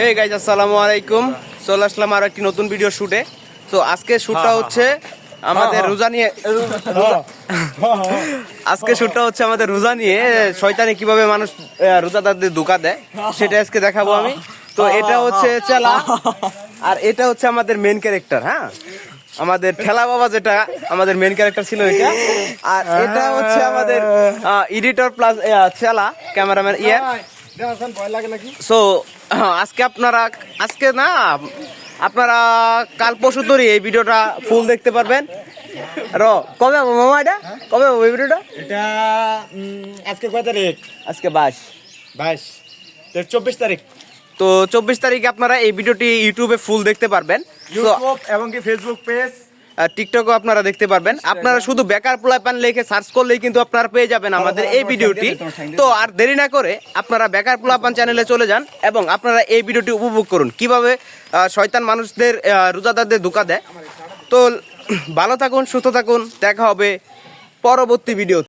এই গাইজ আসসালামু আলাইকুম চলে আসলাম আর একটি নতুন ভিডিও শুটে তো আজকে শুটটা হচ্ছে আমাদের রোজা নিয়ে আজকে শুটটা হচ্ছে আমাদের রোজা নিয়ে। শয়তানি কীভাবে মানুষ রোজাদারদের ধোকা দেয় সেটা আজকে দেখাবো আমি। তো এটা হচ্ছে চেলা। আর এটা হচ্ছে আমাদের মেন ক্যারেক্টার হ্যাঁ? আমাদের ঠেলা বাবা যেটা আমাদের মেন ক্যারেক্টার ছিল এটা। আর এটা হচ্ছে আমাদের এডিটর প্লাস চেলা ক্যামেরাম্যান ইয়ে। সো আজকে আপনারা আজকে না আপনারা কাল পরশু ধরে এই ভিডিওটা ফুল দেখতে পারবেন। র কবে হবে মামা এটা? কবে হবে এই ভিডিওটা? এটা আজকে কয় তারিখ? আজকে বাইশ। বাইশ। চব্বিশ তারিখ। তো চব্বিশ তারিখে আপনারা এই ভিডিওটি ইউটিউবে ফুল দেখতে পারবেন। ইউটিউব এবং কি ফেসবুক পেজ টিকটকও আপনারা দেখতে পারবেন। আপনারা শুধু বেকার পোলাপান লিখে সার্চ করলেই কিন্তু আপনারা পেয়ে যাবেন আমাদের এই ভিডিওটি তো আর দেরি না করে আপনারা বেকার পোলাপান চ্যানেলে চলে যান এবং আপনারা এই ভিডিওটি উপভোগ করুন। কীভাবে শয়তান মানুষদের রোজাদারদের ধোকা দেয়। তো ভালো থাকুন সুস্থ থাকুন দেখা হবে পরবর্তী ভিডিও